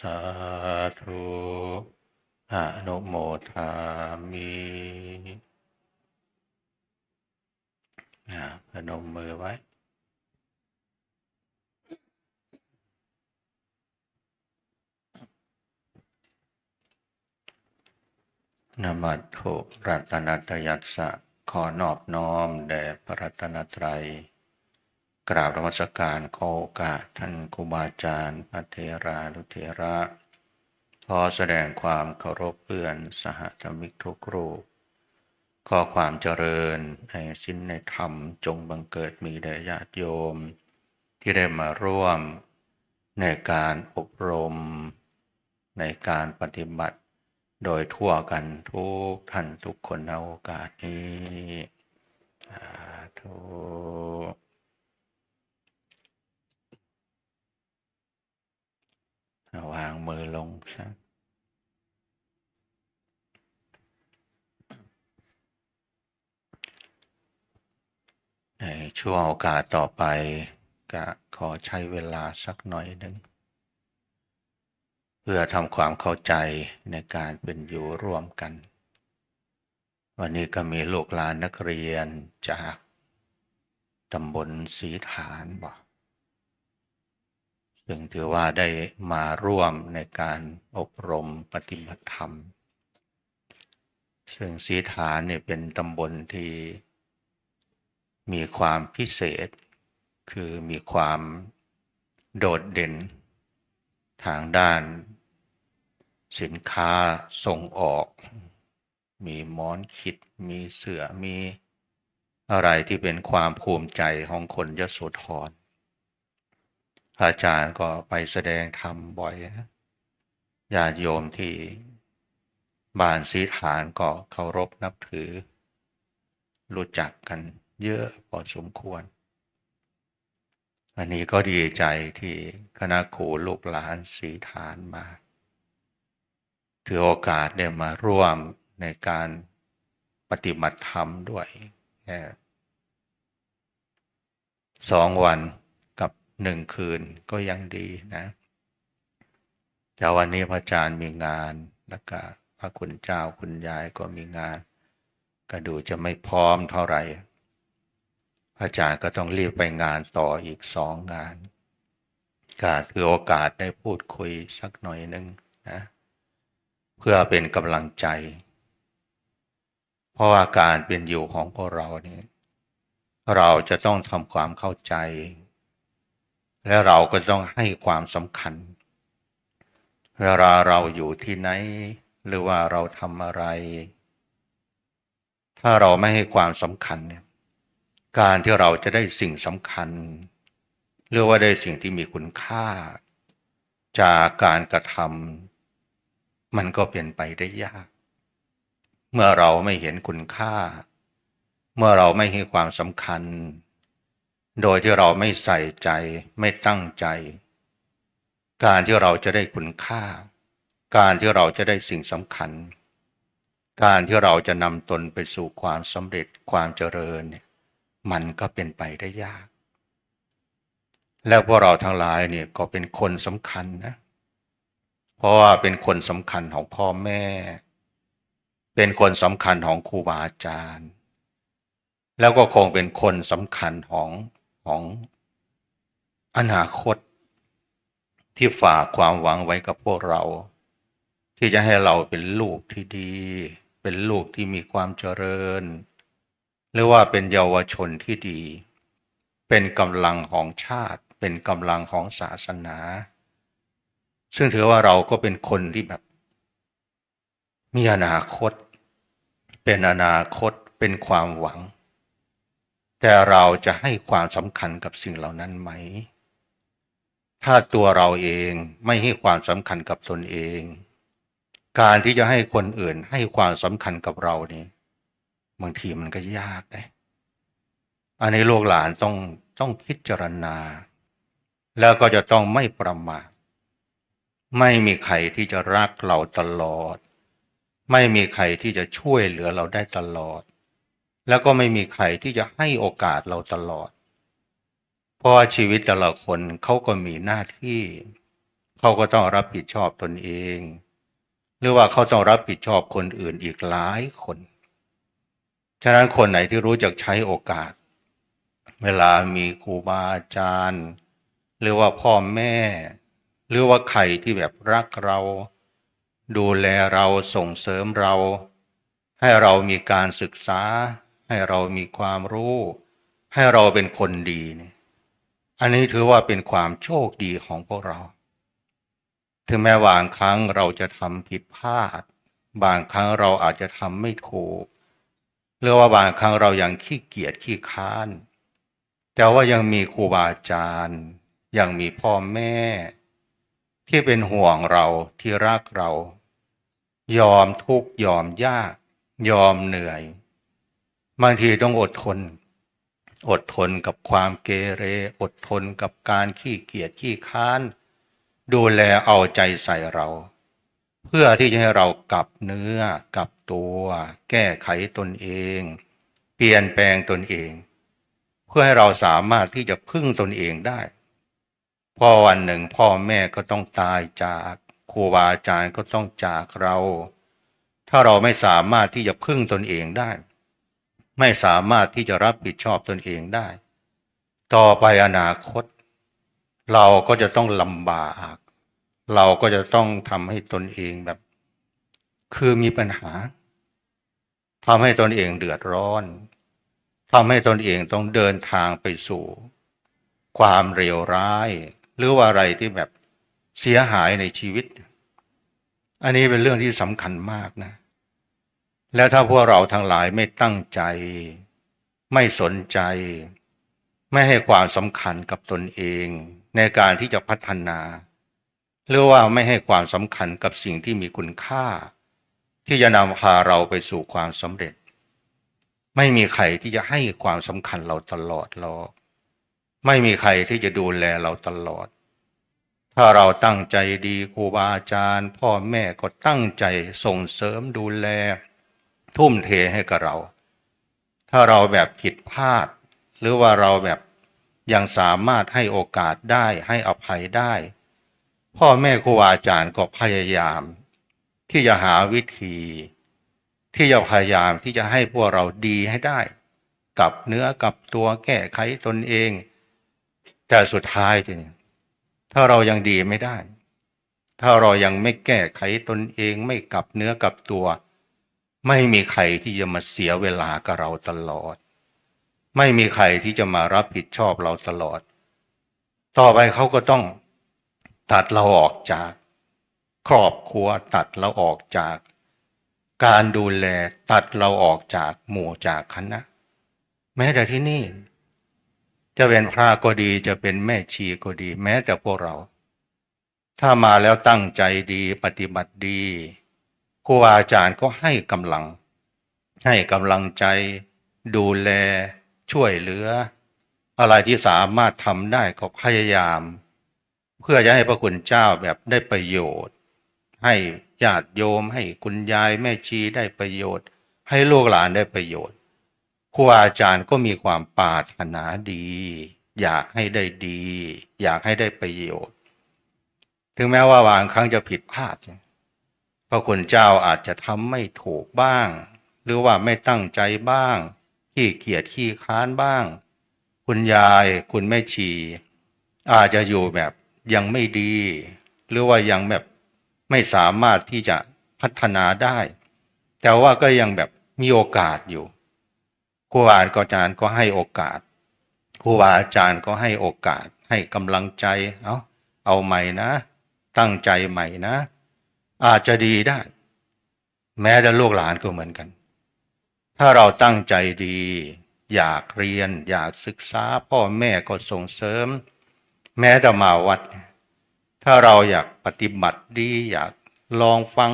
สาธุอนุโมทามิอ่าพนมมือไว้นะมัตถุรัตนตยัสสะขอนอบน้อมแด่พระรัตนตรัย กราบธรรมสการขอโอกาสท่านครูบาอาจารย์พระเทรานุเทระ ขอแสดงความเคารพเพื่อนสหธรรมิกทุกรูปขอความเจริญในสิ้นในธรรมจงบังเกิดมีแด่ญาติโยม ที่ได้มาร่วมในการอบรม ในการปฏิบัติโดยทั่วกันทุกท่านทุกคนในโอกาสนี้สา วางมือลงซะในช่วงโอกาสต่อไปก็ขอใช้เวลาสักหน่อยหนึ่ง เพื่อทำความเข้าใจในการเป็นอยู่ร่วมกัน วันนี้ก็มีลูกหลานนักเรียนจากตำบลสีฐานบอก ซึ่งถือว่าได้มาร่วมในการอบรมปฏิบัติธรรม ซึ่งสีฐานเนี่ยเป็นตำบลที่มีความพิเศษ คือมีความโดดเด่น ทางด้าน สินค้าส่งออก มีหมอนขิด มีเสือมีอะไรที่เป็นความภูมิใจของคนยโสธร อาจารย์ก็ไปแสดงธรรมบ่อยนะญาติโยมที่บ้านสีฐานก็เคารพนับถือ รู้จักกันเยอะพอสมควร อันนี้ก็ดีใจที่คณะครูลูกหลานสีฐานมาถือโอกาสได้มาร่วมในการปฏิบัติธรรมด้วยสองวัน หนึ่งคืนก็ยังดีนะแต่วันนี้พระอาจารย์มีงานแล้วก็พระคุณเจ้าคุณยายก็มีงาน ก็ดูจะไม่พร้อมเท่าไหร่พระอาจารย์ก็ต้องรีบไปงานต่ออีกสองงานก็คือโอกาสได้พูดคุยสักหน่อยหนึ่งนะเพื่อเป็นกำลังใจ เพราะว่าการเป็นอยู่ของพวกเราเนี่ยเราจะต้องทำความเข้าใจ และเราก็ต้องให้ความสำคัญ เวลาเราอยู่ที่ไหน หรือว่าเราทำอะไร ถ้าเราไม่ให้ความสำคัญเนี่ยการที่เราจะได้สิ่งสำคัญหรือว่าได้สิ่งที่มีคุณค่า จากการกระทำมันก็เป็นไปได้ยาก เมื่อเราไม่เห็นคุณค่า เมื่อเราไม่ให้ความสำคัญ โดยที่เราไม่ใส่ใจ ไม่ตั้งใจ การที่เราจะได้คุณค่า การที่เราจะได้สิ่งสำคัญ การที่เราจะนำตนไปสู่ความสำเร็จความเจริญเนี่ยมันก็เป็นไปได้ยาก แล้วพวกเราทั้งหลายเนี่ยก็เป็นคนสำคัญนะ เพราะว่าเป็นคนสำคัญของพ่อแม่ เป็นคนสำคัญของครูบาอาจารย์ แล้วก็คงเป็นคนสำคัญของ ของอนาคตที่ฝากความหวังไว้กับพวกเรา ที่จะให้เราเป็นลูกที่ดี เป็นลูกที่มีความเจริญ หรือว่าเป็นเยาวชนที่ดี เป็นกำลังของชาติ เป็นกำลังของศาสนา ซึ่งถือว่าเราก็เป็นคนที่แบบ มีอนาคต เป็นอนาคตเป็นความหวัง แต่เราจะให้ความสำคัญกับสิ่งเหล่านั้นไหม ถ้าตัวเราเองไม่ให้ความสำคัญกับตนเอง การที่จะให้คนอื่นให้ความสำคัญกับเรานี่บางทีมันก็ยากนะอันนี้ลูกหลานต้องต้องพิจารณา แล้วก็จะต้องไม่ประมาทไม่มีใครที่จะรักเราตลอด ไม่มีใครที่จะช่วยเหลือเราได้ตลอด แล้วก็ไม่มีใครที่จะให้โอกาสเราตลอด เพราะว่าชีวิตแต่ละคนเขาก็มีหน้าที่เขาก็ต้องรับผิดชอบตนเอง หรือว่าเขาต้องรับผิดชอบคนอื่นอีกหลายคน ฉะนั้นคนไหนที่รู้จักใช้โอกาส เวลามีครูบาอาจารย์ หรือว่าพ่อแม่ หรือว่าใครที่แบบรักเรา ดูแลเราส่งเสริมเรา ให้เรามีการศึกษา ให้เรามีความรู้ ให้เราเป็นคนดีเนี่ยอันนี้ถือว่าเป็นความโชคดีของพวกเรา ถึงแม้บางครั้งเราจะทำผิดพลาด บางครั้งเราอาจจะทำไม่ถูกหรือว่าบางครั้งเรายังขี้เกียจขี้ค้าน แต่ว่ายังมีครูบาอาจารย์ ยังมีพ่อแม่ ที่เป็นห่วงเราที่รักเรา ยอมทุกข์ยอมยาก ยอมเหนื่อย บางทีต้องอดทน อดทนกับความเกเร อดทนกับการขี้เกียจขี้ค้าน ดูแลเอาใจใส่เรา เพื่อที่จะให้เรากลับเนื้อกลับตัว แก้ไขตนเอง เปลี่ยนแปลงตนเอง เพื่อให้เราสามารถที่จะพึ่งตนเองได้พอวันหนึ่งพ่อแม่ก็ต้องตายจากครูบาอาจารย์ก็ต้องจากเรา ถ้าเราไม่สามารถที่จะพึ่งตนเองได้ ไม่สามารถที่จะรับผิดชอบตนเองได้ ต่อไปอนาคต เราก็จะต้องลำบากเราก็จะต้องทำให้ตนเองแบบ คือมีปัญหาทำให้ตนเองเดือดร้อนทำให้ตนเองต้องเดินทางไปสู่ ความเลวร้าย หรือว่าอะไรที่แบบเสียหายในชีวิต อันนี้เป็นเรื่องที่สำคัญมากนะ แล้วถ้าพวกเราทั้งหลายไม่ตั้งใจ ไม่สนใจ ไม่ให้ความสำคัญกับตนเองในการที่จะพัฒนา หรือว่าไม่ให้ความสำคัญกับสิ่งที่มีคุณค่า ที่จะนำพาเราไปสู่ความสำเร็จ ไม่มีใครที่จะให้ความสำคัญเราตลอดหรอกไม่มีใครที่จะดูแลเราตลอด ถ้าเราตั้งใจดีครูบาอาจารย์ พ่อแม่ก็ตั้งใจส่งเสริมดูแล ทุ่มเทให้กับเรา ถ้าเราแบบผิดพลาด หรือว่าเราแบบยังสามารถให้โอกาสได้ให้อภัยได้ พ่อแม่ครูอาจารย์ก็พยายาม ที่จะหาวิธี ที่จะพยายามที่จะให้พวกเราดีให้ได้กลับเนื้อกลับตัวแก้ไขตนเอง แต่สุดท้ายทีนี้ถ้าเรายังดีไม่ได้ ถ้าเรายังไม่แก้ไขตนเองไม่กลับเนื้อกลับตัว ไม่มีใครที่จะมาเสียเวลากับเราตลอด ไม่มีใครที่จะมารับผิดชอบเราตลอด ต่อไปเขาก็ต้องตัดเราออกจาก ครอบครัวตัดเราออกจาก การดูแลตัดเราออกจากหมู่จากคณะ แม้แต่ที่นี่ จะเป็นพระก็ดีจะเป็นแม่ชีก็ดี แม้แต่พวกเรา ถ้ามาแล้วตั้งใจดีปฏิบัติดี ครูอาจารย์ก็ให้กำลัง ให้กำลังใจ ดูแล ช่วยเหลือ อะไรที่สามารถทำได้ก็พยายาม เพื่อจะให้พระคุณเจ้าแบบได้ประโยชน์ ให้ญาติโยมให้คุณยายแม่ชีได้ประโยชน์ ให้ลูกหลานได้ประโยชน์ครูอาจารย์ก็มีความปรารถนาดี อยากให้ได้ดี อยากให้ได้ประโยชน์ ถึงแม้ว่าบางครั้งจะผิดพลาด พระคุณเจ้าอาจจะทำไม่ถูกบ้าง หรือว่าไม่ตั้งใจบ้างขี้เกียจขี้ค้านบ้าง คุณยายคุณแม่ชี อาจจะอยู่แบบยังไม่ดี หรือว่ายังแบบไม่สามารถที่จะพัฒนาได้ แต่ว่าก็ยังแบบมีโอกาสอยู่ครูบาอาจารย์ก็ให้โอกาสครูบาอาจารย์ก็ให้โอกาสให้กำลังใจ เอาเอาใหม่นะ ตั้งใจใหม่นะ อาจจะดีได้ แม้แต่ลูกหลานก็เหมือนกัน ถ้าเราตั้งใจดี อยากเรียน อยากศึกษา พ่อแม่ก็ส่งเสริม แม้แต่มาวัด ถ้าเราอยากปฏิบัติดี อยากลองฟัง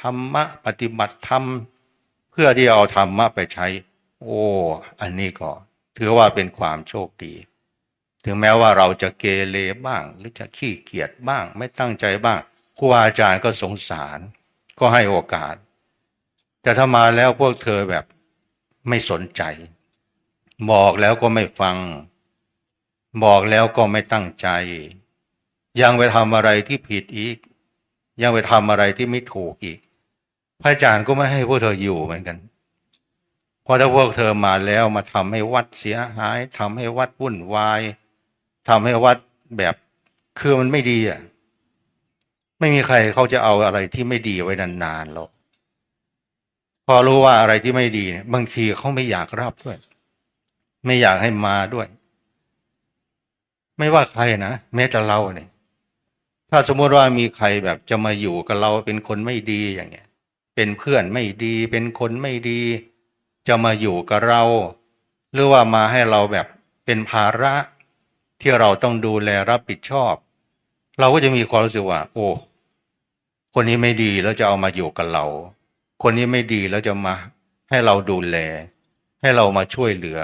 ธรรมะ ปฏิบัติธรรม เพื่อที่เอาธรรมะไปใช้ โอ้ อันนี้ก็ ถือว่าเป็นความโชคดี ถึงแม้ว่าเราจะเกเรบ้าง หรือจะขี้เกียจบ้าง ไม่ตั้งใจบ้าง ครูอาจารย์ก็สงสาร ก็ให้โอกาส แต่ถ้ามาแล้วพวกเธอแบบไม่สนใจ บอกแล้วก็ไม่ฟัง บอกแล้วก็ไม่ตั้งใจ ยังไปทำอะไรที่ผิดอีก ยังไปทำอะไรที่ไม่ถูกอีก พระอาจารย์ก็ไม่ให้พวกเธออยู่เหมือนกันเพราะถ้าพวกเธอมาแล้วมาทำให้วัดเสียหายทำให้วัดวุ่นวายทำให้วัดแบบคือมันไม่ดีอะ ไม่มีใครเขาจะเอาอะไรที่ไม่ดีไว้นานๆหรอกพอรู้ว่าอะไรที่ไม่ดีเนี่ยบางทีเขาไม่อยากรับด้วย ไม่อยากให้มาด้วย ไม่ว่าใครนะแม้แต่เราเนี่ย ถ้าสมมติว่ามีใครแบบจะมาอยู่กับเราเป็นคนไม่ดีอย่างเงี้ย เป็นเพื่อนไม่ดี เป็นคนไม่ดี จะมาอยู่กับเรา หรือว่ามาให้เราแบบเป็นภาระที่เราต้องดูแลรับผิดชอบ เราก็จะมีความรู้สึกว่า โอ้ คนนี้ไม่ดีแล้วจะเอามาอยู่กับเรา คนนี้ไม่ดีแล้วจะมา ให้เราดูแล ให้เรามาช่วยเหลือ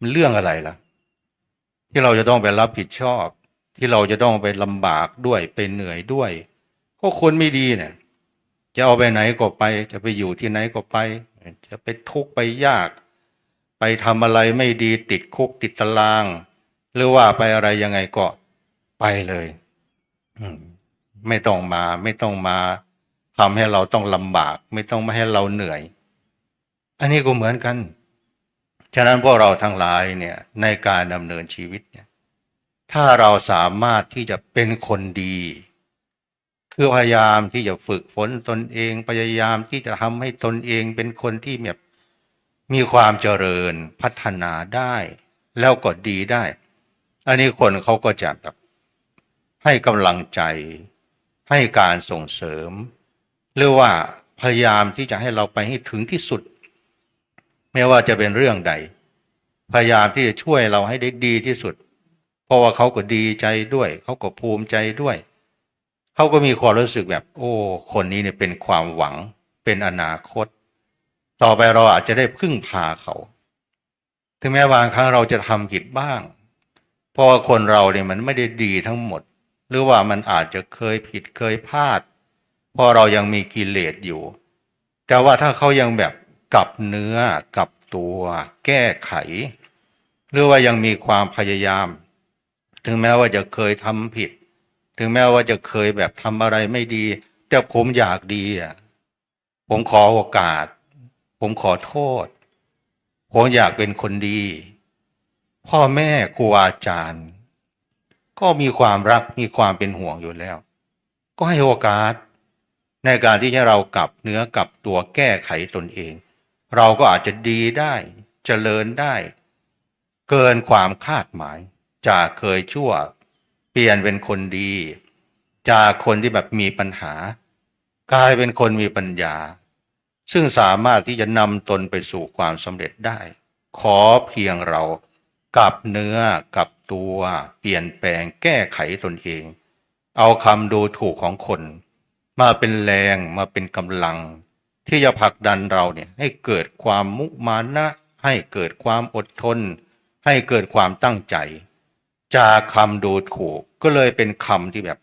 มันเรื่องอะไรล่ะ ที่เราจะต้องไปรับผิดชอบ ที่เราจะต้องไปลำบากด้วยไปเหนื่อยด้วยก็คนไม่ดีเนี่ยจะเอาไปไหนก็ไป จะไปอยู่ที่ไหนก็ไป จะไปทุกข์ไปยาก ไปทำอะไรไม่ดีติดคุกติดตาราง หรือว่าไปอะไรยังไงก็ไปเลย อืม ไม่ต้องมา ไม่ต้องมาทำให้เราต้องลำบาก ไม่ต้องมาให้เราเหนื่อย อันนี้ก็เหมือนกัน ฉะนั้นพวกเราทั้งหลายเนี่ยในการดำเนินชีวิตเนี่ยถ้าเราสามารถที่จะเป็นคนดี คือพยายามที่จะฝึกฝนตนเอง พยายามที่จะทำให้ตนเองเป็นคนที่แบบมีความเจริญพัฒนาได้ แล้วก็ดีได้ อันนี้คนเขาก็จะแบบให้กำลังใจ ให้การส่งเสริม หรือว่าพยายามที่จะให้เราไปให้ถึงที่สุด ไม่ว่าจะเป็นเรื่องใด พยายามที่จะช่วยเราให้ได้ดีที่สุด เพราะว่าเขาก็ดีใจด้วย เขาก็ภูมิใจด้วย เขาก็มีความรู้สึกแบบ โอ้ คนนี้เนี่ยเป็นความหวังเป็นอนาคต ต่อไปเราอาจจะได้พึ่งพาเขา ถึงแม้บางครั้งเราจะทำผิดบ้าง เพราะว่าคนเราเนี่ยมันไม่ได้ดีทั้งหมด หรือว่ามันอาจจะเคยผิดเคยพลาดเพราะเรายังมีกิเลสอยู่ แต่ว่าถ้าเขายังแบบกลับเนื้อกลับตัว แก้ไข หรือว่ายังมีความพยายาม ถึงแม้ว่าจะเคยทำผิด ถึงแม้ว่าจะเคยแบบทำอะไรไม่ดี แต่ผมอยากดีอะผมขอโอกาส ผมขอโทษ ผมอยากเป็นคนดี พ่อแม่ครูอาจารย์ ก็มีความรักมีความเป็นห่วงอยู่แล้ว ก็ให้โอกาส ในการที่จะเรากลับเนื้อกลับตัวแก้ไขตนเอง เราก็อาจจะดีได้เจริญได้ เกินความคาดหมาย จากเคยชั่ว เปลี่ยนเป็นคนดี จากคนที่แบบมีปัญหา กลายเป็นคนมีปัญญา ซึ่งสามารถที่จะนำตนไปสู่ความสำเร็จได้ ขอเพียงเรา กลับเนื้อกลับตัวเปลี่ยนแปลงแก้ไขตนเอง เอาคำดูถูกของคน มาเป็นแรงมาเป็นกำลัง ที่จะผลักดันเราเนี่ยให้เกิดความมุมานะ ให้เกิดความอดทน ให้เกิดความตั้งใจ จากคำดูถูกก็เลยเป็นคำที่แบบ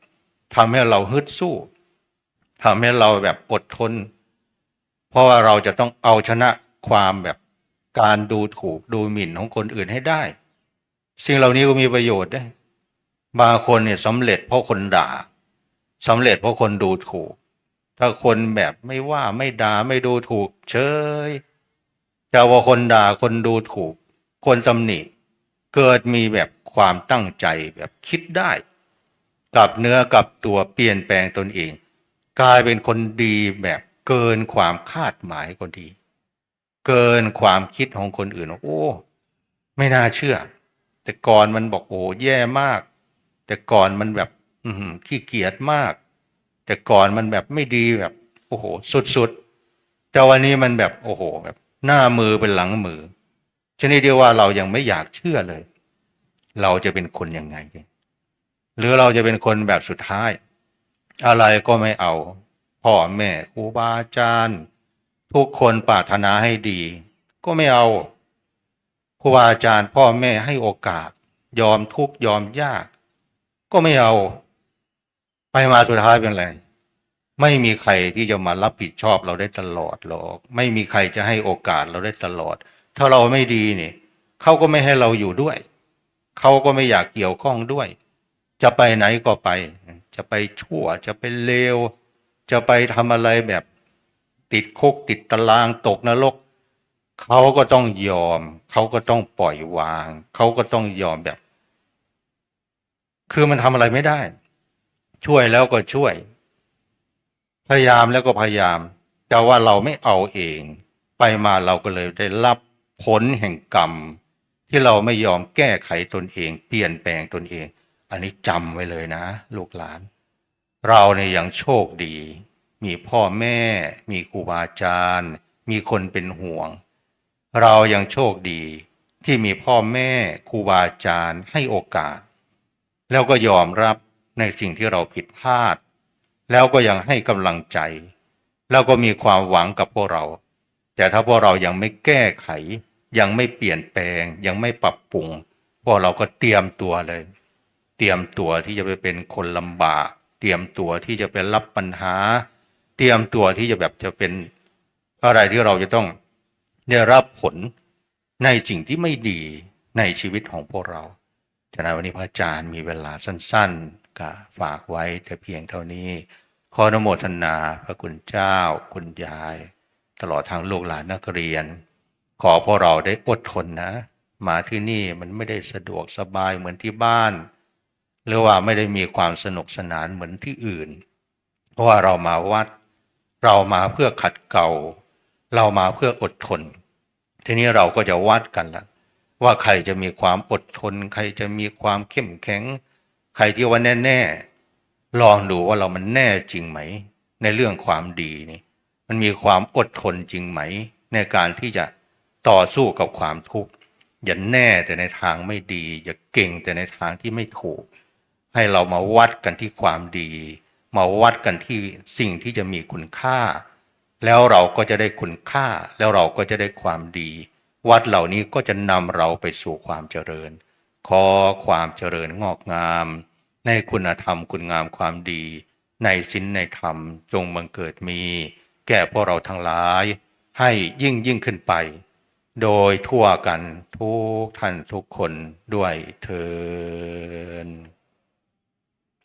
ทำให้เราฮึดสู้ทำให้เราแบบอดทน เพราะว่าเราจะต้องเอาชนะความแบบการดูถูกดูหมิ่นของคนอื่นให้ได้ สิ่งเหล่านี้ก็มีประโยชน์ได้บางคนเนี่ยสำเร็จเพราะคนด่าสำเร็จเพราะคนดูถูก ถ้าคนแบบไม่ว่าไม่ด่าไม่ดูถูก เฉยแต่ว่าคนด่าคนดูถูก คนตำหนิเกิดมีแบบความตั้งใจแบบคิดได้กับเนื้อกับตัวเปลี่ยนแปลงตนเอง กลายเป็นคนดีแบบเกินความคาดหมายก็ดี เกินความคิดของคนอื่นโอ้ ไม่น่าเชื่อ แต่ก่อนมันบอกโอ้แย่มาก แต่ก่อนมันแบบ อืขี้เกียจมาก แต่ก่อนมันแบบไม่ดีแบบ โอ้โห สุดๆแต่วันนี้มันแบบโอ้โห แบบ หน้ามือเป็นหลังมือชนิดเดียวว่าเรายังไม่อยากเชื่อเลย เราจะเป็นคนยังไงหรือเราจะเป็นคนแบบสุดท้าย อะไรก็ไม่เอา พ่อแม่ครูบาอาจารย์ทุกคนปรารถนาให้ดี ก็ไม่เอา ครูบาอาจารย์พ่อแม่ให้โอกาส ยอมทุกยอมยาก ก็ไม่เอา ไปมาสุดท้ายเป็นไรไม่มีใครที่จะมารับผิดชอบเราได้ตลอดหรอก ไม่มีใครจะให้โอกาสเราได้ตลอด ถ้าเราไม่ดีเนี่ยเขาก็ไม่ให้เราอยู่ด้วย เขาก็ไม่อยากเกี่ยวข้องด้วย จะไปไหนก็ไป จะไปชั่วจะไปเลวจะไปทำอะไรแบบติดคุกติดตารางตกนรก เขาก็ต้องยอม เขาก็ต้องปล่อยวาง เขาก็ต้องยอมแบบ คือมันทำอะไรไม่ได้ ช่วยแล้วก็ช่วย พยายามแล้วก็พยายามแต่ว่าเราไม่เอาเอง ไปมาเราก็เลยได้รับผลแห่งกรรม ที่เราไม่ยอมแก้ไขตนเอง เปลี่ยนแปลงตนเอง อันนี้จำไว้เลยนะ ลูกหลาน เราเนี่ยยังโชคดี มีพ่อแม่ มีครูบาอาจารย์ มีคนเป็นห่วง เรายังโชคดีที่มีพ่อแม่ครูบาอาจารย์ให้โอกาส แล้วก็ยอมรับในสิ่งที่เราผิดพลาด แล้วก็ยังให้กำลังใจ แล้วก็มีความหวังกับพวกเรา แต่ถ้าพวกเรายังไม่แก้ไข ยังไม่เปลี่ยนแปลง ยังไม่ปรับปรุง พวกเราก็เตรียมตัวเลย เตรียมตัวที่จะไปเป็นคนลำบาก เตรียมตัวที่จะไปรับปัญหา เตรียมตัวที่จะแบบจะเป็นอะไรที่เราจะต้อง ได้รับผลในสิ่งที่ไม่ดีในชีวิตของพวกเราฉะนั้นวันนี้พระอาจารย์มีเวลาสั้นๆก็ฝากไว้แต่เพียงเท่านี้ ขออนุโมทนาพระคุณเจ้า คุณยาย ตลอดทางลูกหลานนักเรียน ขอพวกเราได้อดทนนะ มาที่นี่มันไม่ได้สะดวกสบายเหมือนที่บ้าน หรือว่าไม่ได้มีความสนุกสนานเหมือนที่อื่น เพราะว่าเรามาวัด เรามาเพื่อขัดเกลา เรามาเพื่ออดทน ทีนี้เราก็จะวัดกันละว่าใครจะมีความอดทน ใครจะมีความเข้มแข็ง ใครที่ว่าแน่ ๆ ลองดูว่าเรามันแน่จริงไหม ในเรื่องความดีนี่ มันมีความอดทนจริงไหม ในการที่จะต่อสู้กับความทุกข์อย่าแน่แต่ในทางไม่ดี อย่าเก่งแต่ในทางที่ไม่ถูก ให้เรามาวัดกันที่ความดี มาวัดกันที่สิ่งที่จะมีคุณค่า แล้วเราก็จะได้คุณค่าแล้วเราก็จะได้ความดี วัดเหล่านี้ก็จะนำเราไปสู่ความเจริญ ขอความเจริญงอกงาม ในคุณธรรมคุณงามความดี ในศีลในธรรมจงบังเกิดมี แก่พวกเราทั้งหลาย ให้ยิ่งยิ่งขึ้นไป โดยทั่วกันทุกท่านทุกคนด้วยเทิน